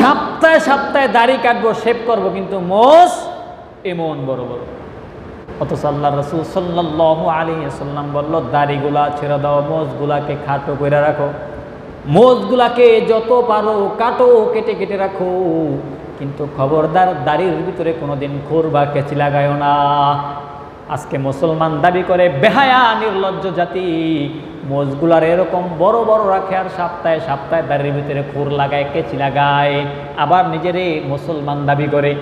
সপ্তাহে সপ্তাহে দাড়ি কাটবো শেভ করব, কিন্তু মোষ এমন বড় বড়। অথচ আল্লাহ রসুল সাল্লাহ আলী সাল্লাম বলল, দাড়িগুলা ছেড়ে দাও মোষগুলাকে খাটো করে রাখো। মোষগুলাকে যত পারো কাটো, কেটে কেটে রাখো। কিন্তু খবরদার দাড়ির ভিতরে কোনোদিন খোর বা কেচি লাগায়ও না। আজকে মুসলমান দাবি করে, বেহায়া, নির্লজ্জ জাতি। মোজগুলার এরকম বড় বড় রাখে আর সপ্তাহে সপ্তাহে দাড়ির ভিতরে খুর লাগায়, কেচি লাগায়, আবার নিজেরে মুসলমান দাবি করে।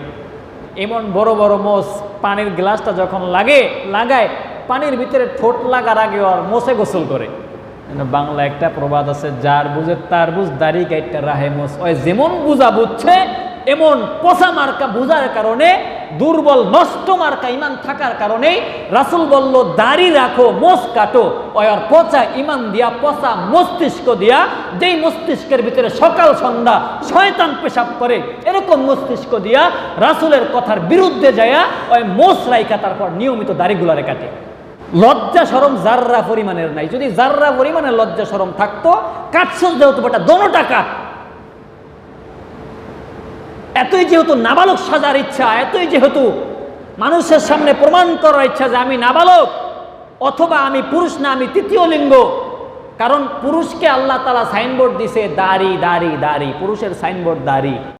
এমন বড় বড় মোষ পানির গ্লাসটা যখন লাগে, লাগায়, পানির ভিতরে ঠোঁট লাগার আগে আর মোষে গোসল করে। বাংলা একটা প্রবাদ আছে, যার বুঝে তার বুঝ দাড়ি কাইটটা রাহে মোষ। ওই যেমন বুঝা বুঝছে, এমন পচা মার্কা বুঝার কারণে দুর্বল, নষ্ট মার্কা ইমান থাকার কারণে রাসুল বলল, দাড়ি রাখো, মোষ কাটো। আর পচা ইমান দিয়া, পচা মস্তিষ্ক দিয়া, যেই মস্তিষ্কের ভিতরে সকাল সন্ধ্যা শয়তান পেশাব করে, এরকম মস্তিষ্ক দিয়া রাসুলের কথার বিরুদ্ধে যায়া ওই মোষ রাইকা তারপর নিয়মিত দাড়িগুলারে কাটে লজ্জা সরম জাররা পরিমাণের নাই। যদি জাররা পরিমাণের লজ্জা সরম থাকতো, কাটছস যেহেতু বেটা দোনো টাকা। এতই যেহেতু নাবালক সাজার ইচ্ছা, এতই যেহেতু মানুষের সামনে প্রমাণ করার ইচ্ছা যে আমি নাবালক, অথবা আমি পুরুষ না, আমি তৃতীয় লিঙ্গ, কারণ পুরুষকে আল্লাহ তালা সাইনবোর্ড দিছে, দাড়ি দাড়ি দাড়ি, পুরুষের সাইনবোর্ড দাড়ি।